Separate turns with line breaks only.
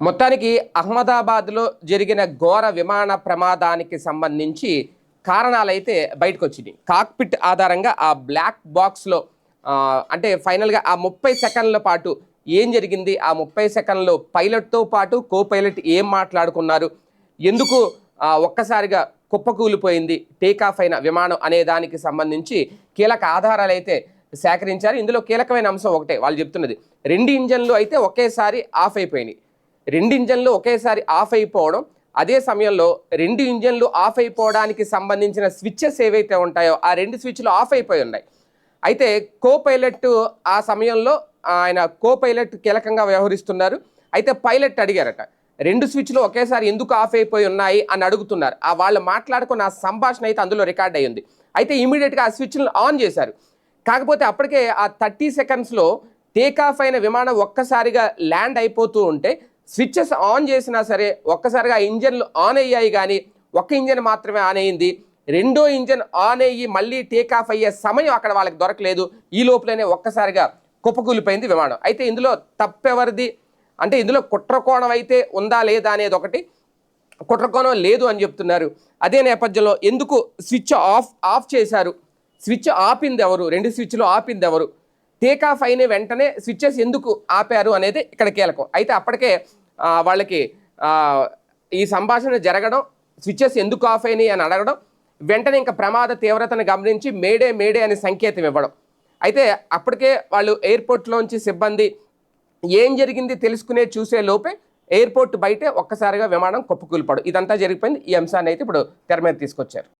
మొత్తానికి అహ్మదాబాద్లో జరిగిన ఘోర విమాన ప్రమాదానికి సంబంధించి కారణాలైతే బయటకు వచ్చినాయి కాక్పిట్ ఆధారంగా ఆ బ్లాక్ బాక్స్లో అంటే ఫైనల్గా ఆ ముప్పై సెకండ్ల పాటు ఏం జరిగింది? ఆ ముప్పై సెకండ్లో పైలట్తో పాటు కో పైలట్ ఏం మాట్లాడుకున్నారు? ఎందుకు ఒక్కసారిగా కుప్పకూలిపోయింది? టేకాఫ్ అయిన విమానం అనే దానికి సంబంధించి కీలక ఆధారాలు అయితే సేకరించారు. ఇందులో కీలకమైన అంశం ఒకటే వాళ్ళు చెప్తున్నది. రెండు ఇంజన్లు అయితే ఒకేసారి ఆఫ్ అయిపోయినాయి. రెండు ఇంజన్లు ఒకేసారి ఆఫ్ అయిపోవడం అదే సమయంలో రెండు ఇంజన్లు ఆఫ్ అయిపోవడానికి సంబంధించిన స్విచ్చెస్ ఏవైతే ఉంటాయో ఆ రెండు స్విచ్లు ఆఫ్ అయిపోయి ఉన్నాయి. అయితే కో పైలట్ ఆ సమయంలో ఆయన కో పైలట్ కీలకంగా వ్యవహరిస్తున్నారు. అయితే పైలట్ అడిగారట రెండు స్విచ్లు ఒకేసారి ఎందుకు ఆఫ్ అయిపోయి ఉన్నాయి అని అడుగుతున్నారు. ఆ వాళ్ళు మాట్లాడుకున్న ఆ సంభాషణ అయితే అందులో రికార్డ్ అయ్యింది. అయితే ఇమీడియట్గా ఆ స్విచ్లను ఆన్ చేశారు. కాకపోతే అప్పటికే ఆ థర్టీ సెకండ్స్లో టేక్ ఆఫ్ అయిన విమానం ఒక్కసారిగా ల్యాండ్ అయిపోతూ ఉంటే స్విచ్చెస్ ఆన్ చేసినా సరే ఒక్కసారిగా ఇంజన్లు ఆన్ అయ్యాయి కానీ ఒక్క ఇంజన్ మాత్రమే ఆన్ అయ్యింది రెండో ఇంజన్ ఆన్ అయ్యి మళ్ళీ టేక్ ఆఫ్ అయ్యే సమయం అక్కడ వాళ్ళకి దొరకలేదు. ఈ లోపలనే ఒక్కసారిగా కుప్పకూలిపోయింది విమానం. అయితే ఇందులో తప్పెవరిది? అంటే ఇందులో కుట్రకోణం అయితే ఉందా లేదా అనేది ఒకటి కుట్రకోణం లేదు అని చెప్తున్నారు. అదే నేపథ్యంలో ఎందుకు స్విచ్ ఆఫ్ ఆఫ్ చేశారు? స్విచ్ ఆపింది ఎవరు? రెండు స్విచ్లు ఆపింది ఎవరు? టేక్ ఆఫ్ అయిన వెంటనే స్విచ్చెస్ ఎందుకు ఆపారు అనేది ఇక్కడ కీలకం. అయితే అప్పటికే వాళ్ళకి ఈ సంభాషణ జరగడం స్విచ్చెస్ ఎందుకు ఆఫ్ అయినాయి అని అడగడం వెంటనే ఇంకా ప్రమాద తీవ్రతను గమనించి మేడే మేడే అనే సంకేతం ఇవ్వడం. అయితే అప్పటికే వాళ్ళు ఎయిర్పోర్ట్లోంచి సిబ్బంది ఏం జరిగింది తెలుసుకునే చూసే లోపే ఎయిర్పోర్ట్ బయటే ఒక్కసారిగా విమానం కుప్పకూలిపడు. ఇదంతా జరిగిపోయింది. ఈ అంశాన్ని అయితే ఇప్పుడు తెర మీద తీసుకొచ్చారు.